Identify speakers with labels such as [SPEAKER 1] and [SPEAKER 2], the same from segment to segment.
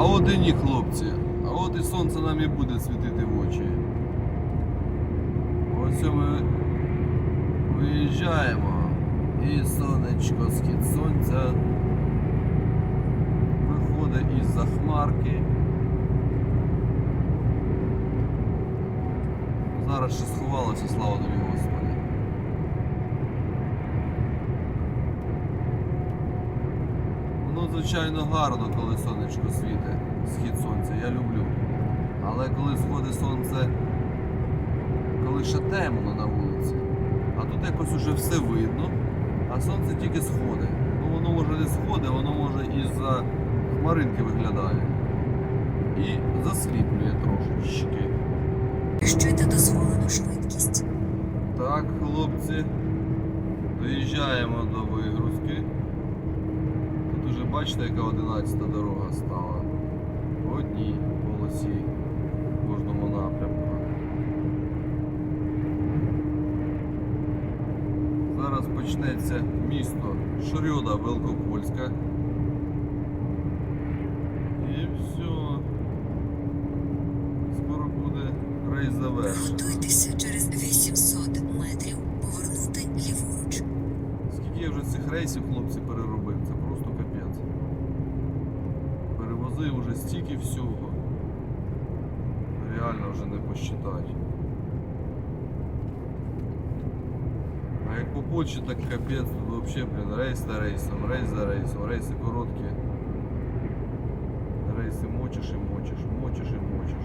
[SPEAKER 1] А от і ні, хлопці. А от і сонце нам і буде світити в очі. Ось ми виїжджаємо. І сонечко, схід сонця виходить із-за хмарки. Зараз ще сховалося, слава тобі Господи. Воно, звичайно, гарно, коли сонечко світить, схід сонця, я люблю. Але коли сходить сонце, коли ще темно на вулиці, а тут якось уже все видно, а сонце тільки сходить. Ну воно може не сходить, воно може із-за хмаринки виглядає. І засліплює трошечки.
[SPEAKER 2] Перевищуйте дозволену швидкість.
[SPEAKER 1] Так, хлопці, доїжджаємо до вигрузки. Бачите, яка 11 дорога стала. в одній полосі в кожному напрямку. Зараз почнеться місто Шрьода Велкопольська. І все. Скоро буде рейс завершений.
[SPEAKER 2] Готуйтеся через 800 метрів повернути ліворуч.
[SPEAKER 1] Скільки я вже цих рейсів, хлопці, переробив, це просто капець. Перевозив вже стільки всього. Реально вже не посчитати. А як по почті, так капець, тут взагалі, блін, рейс за рейсом, рейс за рейсом, рейси короткі. Рейси мочиш і мочиш, мочиш і мочиш.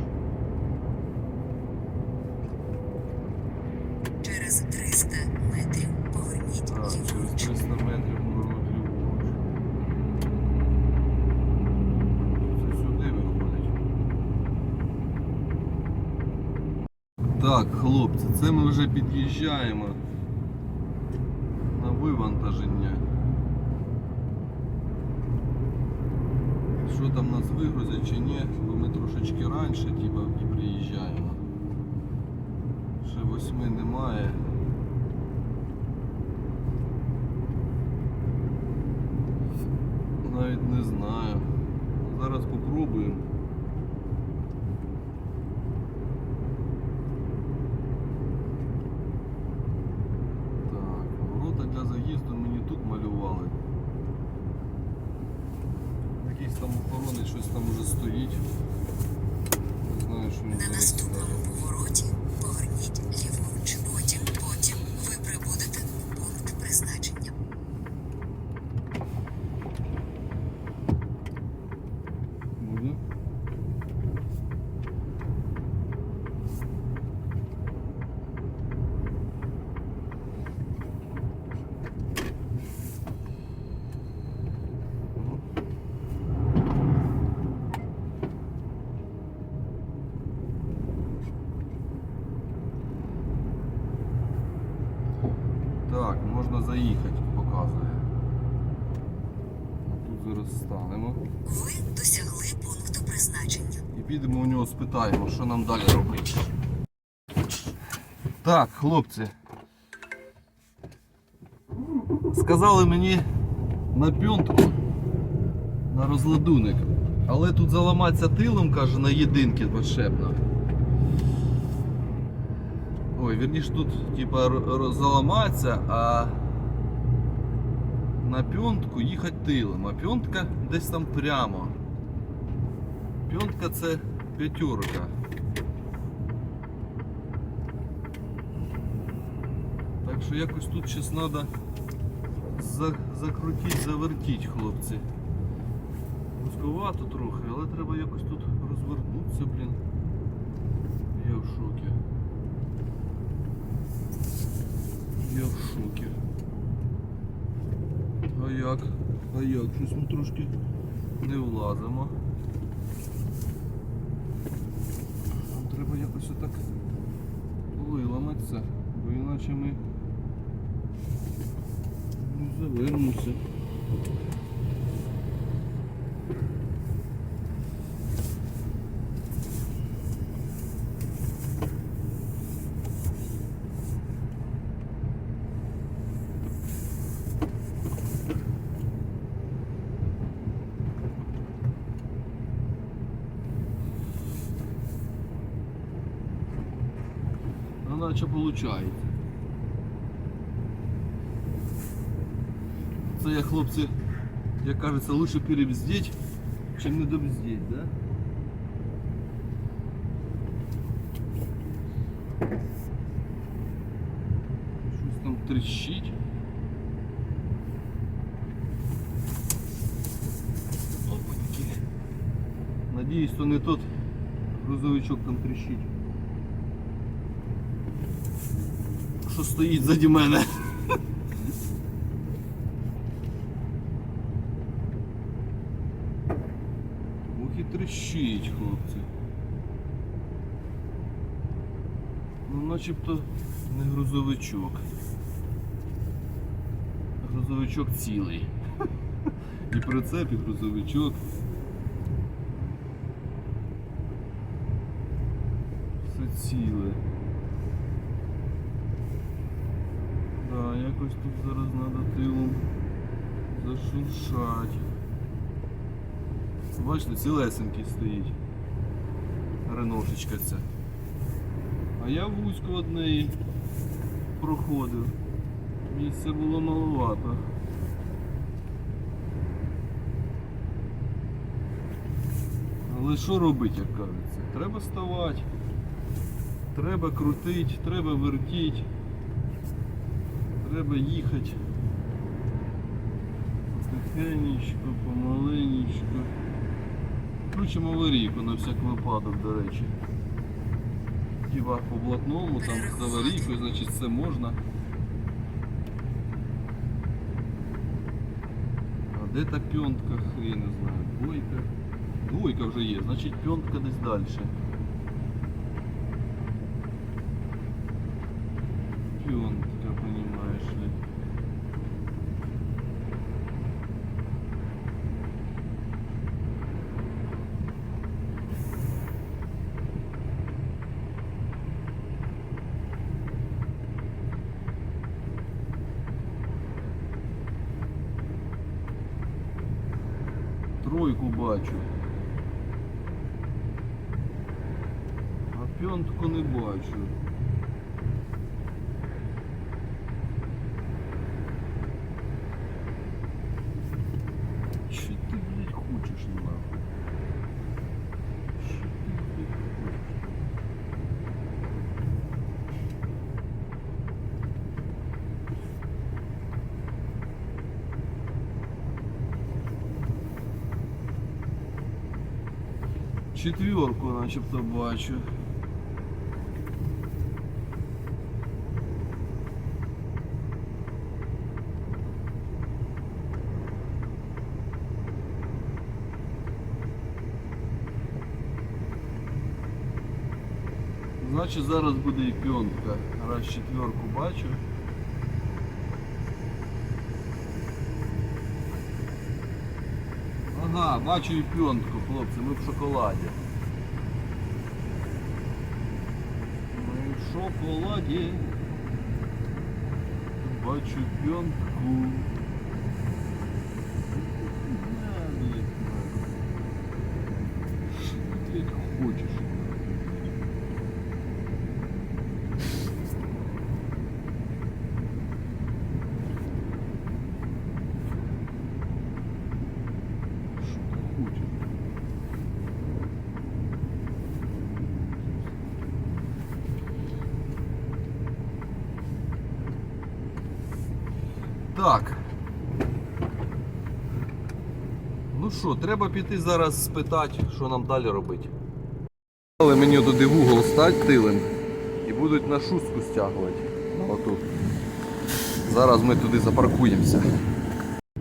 [SPEAKER 2] Через 300 метрів поверніть
[SPEAKER 1] Так, через 300 метрів повернуть ліворуч. Це сюди виходить. Так, хлопці, це ми вже під'їжджаємо на вивантаження. Що там нас вигрузять чи ні, бо ми трошечки раніше типа, і приїжджаємо. Ще восьми немає. Навіть не знаю. Зараз попробуємо. Так, ворота для заїзду мені тут малювали. Якийсь там охоронець щось там уже стоїть. Не знаю, що він
[SPEAKER 2] На наступному повороті поверніть ліворуч. Потім, потім ви прибудете у пункт призначення.
[SPEAKER 1] Буде? Так, можна заїхати, показує. Тут зараз станемо.
[SPEAKER 2] Ви досягли пункту призначення.
[SPEAKER 1] І підемо у нього спитаємо, що нам далі робити. Так, хлопці. Сказали мені на пьонтку, на розладунок. Але тут заламатися тилом, каже, на єдинки подшепно. Ой, вірніше тут типа заламатися, а на пьонтку їхати тилом. А пьонтка десь там прямо. П'ятка це п'ятерка. Так що якось тут зараз треба за, закрутити, завертіть, хлопці. Вузьковато трохи, але треба якось тут розвернутися, блін. Я в шокі. Я в шокі. Як? А як? Щось ми трошки не влазимо. Нам треба якось отак виламатися, бо іначе ми не завернемося. Ну, наче виходить. Це я, хлопці, як кажеться, лучше перебздіть, чим не добздіть, да? Щось там тріщить. Опаньки. Надіюсь, то не тот грузовичок там тріщить. Що стоїть заді мене. Ох і тріщить, хлопці. Ну начебто не грузовичок. Грузовичок цілий. І прицеп, і грузовичок. Все ціле. Якось тут зараз треба тилом зашуршать. Бачите, цілесенький стоїть. Реношечка ця. А я вузько од неї проходив. Місця було маловато. Але що робити, як кажеться? Треба ставати, треба крутити, треба вертіти, треба їхати. Потихенечку, помаленечку. Включимо аварійку на всяк випадок, до речі. Ківак по блатному, там з аварійкою, значить все можна. А де та пьонтка, хрен не знаю. Двойка. Двойка вже є, значить пьонтка десь далі. Пьонтка, понимаешь ли. Тройку бачу. А п'ятку не бачу. Четверку начебто бачу. Значить зараз буде і п'ятка. Раз четверку бачу. Ага, бачу і п'ятку, хлопці, ми в шоколаді. Ми в шоколаді. Бачу п'ятку. На, блядь, на. Що ти, блядь, хочеш? Що ти хочеш? Так. Ну що, треба піти зараз спитати, що нам далі робити. Але мені туди в угол стать тилем і будуть на шустку стягувати. Оту. Зараз ми туди запаркуємося.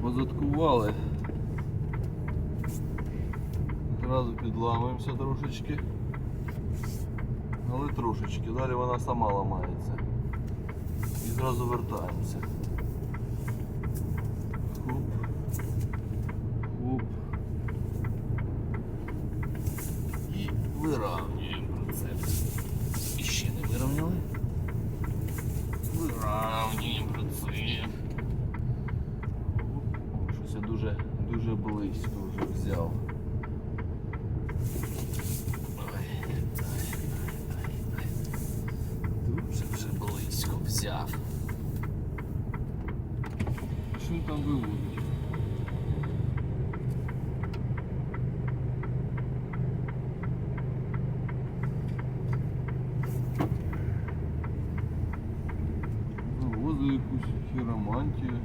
[SPEAKER 1] Позаткували. Одразу підламуємося трошечки. Але трошечки. Далі вона сама ламається. І зразу вертаємося. І вирівнюємо процеп. І ще не вирівняли. Вирівнюємо процеп. О, Щось я дуже, дуже близько вже взяв. Ой, ой, ой, ой. Дуже вивозить. Вивозить якусь хіромантію.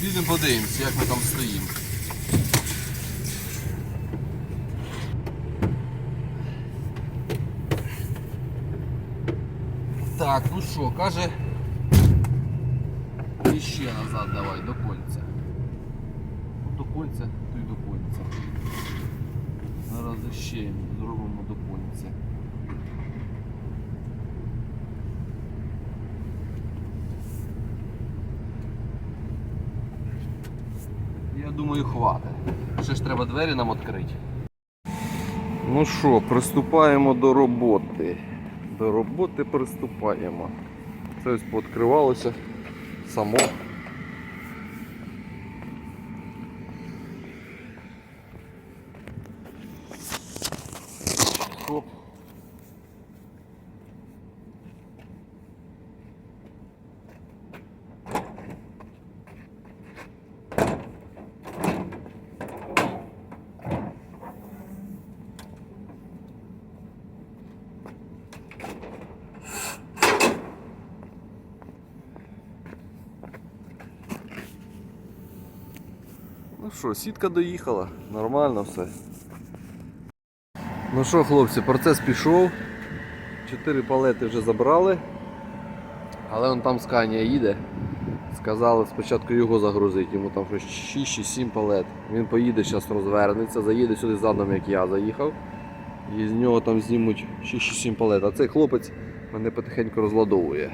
[SPEAKER 1] Підемо подивимося, як ми там стоїмо. Так, ну що, каже. І ще назад давай, до кольця. Ну, До кольця, то й до кольця. Зараз ще зробимо до кольця. Я думаю, хватить. Ще ж треба двері нам відкрити. Ну що, приступаємо до роботи. До роботи приступаємо. Це ось пооткривалося само. Що, сітка доїхала, нормально все. Ну що, хлопці, процес пішов. Чотири палети вже забрали. Але он там Сканія їде. Сказали спочатку його загрузити, йому там щось 6-7 палет. Він поїде, зараз розвернеться, заїде сюди задом, як я заїхав. І з нього там знімуть 6-7 палет. А цей хлопець мене потихеньку розладовує.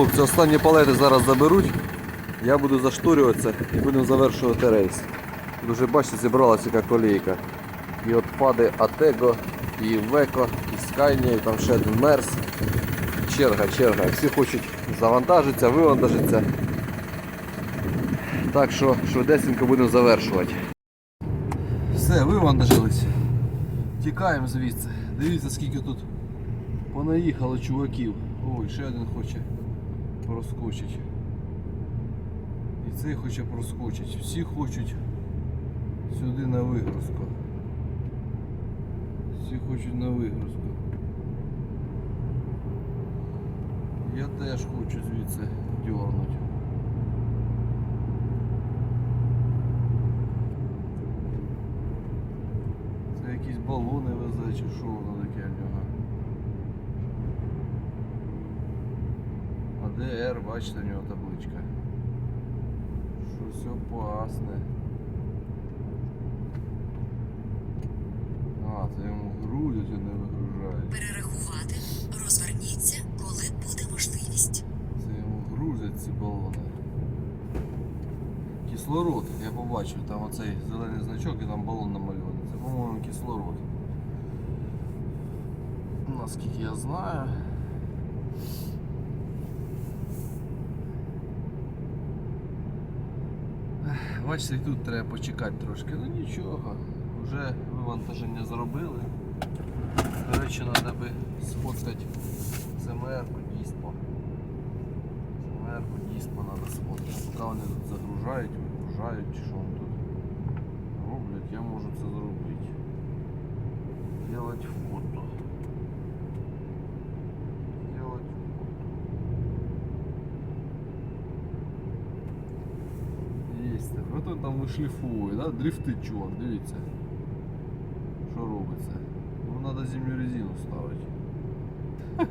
[SPEAKER 1] Хлопці, останні палети зараз заберуть. Я буду зашторюватися і будемо завершувати рейс. Тут вже бачите, зібралася яка колійка. І отпади Атего, і Веко, і Скайня, і там ще один Мерс. Черга, черга. Всі хочуть завантажитися, вивантажитися. Так що швидесенько будемо завершувати. Все, вивантажились. Тікаємо звідси. Дивіться, скільки тут понаїхало чуваків. Ой, ще один хоче проскочить. І цей хоче проскочить. Всі хочуть сюди на вигрузку. Всі хочуть на вигрузку. Я теж хочу звідси дьорнути. Це якісь балони везе чи що воно таке в нього. АДР, бачите, у нього табличка. Щось опасне. А, це йому грузять, а не вигружають.
[SPEAKER 2] Перерахувати. Розверніться, коли буде можливість.
[SPEAKER 1] Це йому грузять ці балони. Кислород, я побачив, там оцей зелений значок і там балон намальований. Це, по-моєму, кислород. Наскільки я знаю. Бачите, тут треба почекати трошки. Ну нічого. Вже вивантаження зробили. До речі, треба би сфоткати ЦМР-ку Діспо. ЦМР-ку Діспо треба сфоткати. Поки вони тут загружають, вигружають, чи що вони тут роблять, я можу це зробити. Делать фото. він там вишліфовує, да? дрифтить чувак, дивіться. Що робиться? Ну треба зимню резину ставити.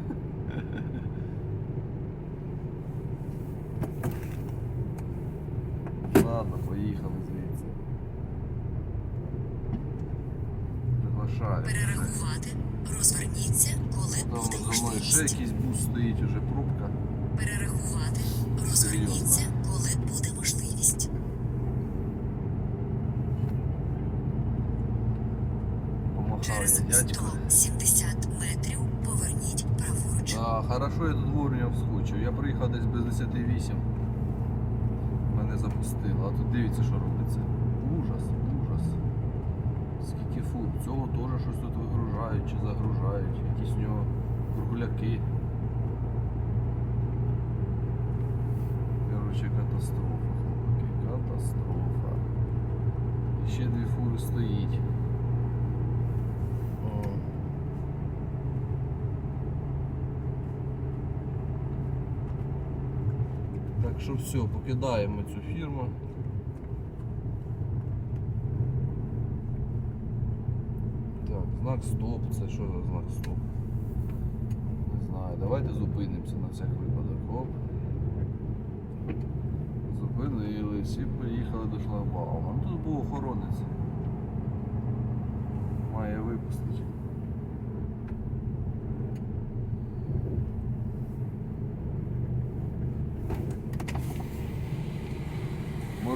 [SPEAKER 1] Ладно, поїхали звідси. Приглашаю.
[SPEAKER 2] Перерахувати. Розверніться, коли
[SPEAKER 1] Там
[SPEAKER 2] буде
[SPEAKER 1] за мною ще
[SPEAKER 2] можливість.
[SPEAKER 1] якийсь бус стоїть, уже пробка.
[SPEAKER 2] Перерахувати. Розверніться, коли буде можливість.
[SPEAKER 1] Хорошо, я тут вовремя вскочив. Я приїхав десь без 10.08. Мене запустило. А тут дивіться, що робиться. Ужас, ужас. Скільки фур. Цього теж щось тут вигружають чи загружають. Якісь у нього кругляки. Короче, катастрофа, хлопаки. Катастрофа. І ще дві фури стоїть. Так що все, покидаємо цю фірму. Так, знак стоп, це що за знак стоп? Не знаю, давайте зупинимося на всяк випадок. Оп. Зупинились і поїхали до шлагбаума. Тут був охоронець. Має випустити.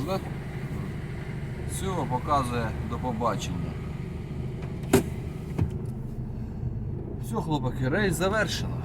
[SPEAKER 1] Можна? Все, показує до побачення. Все, хлопаки, рейс завершено.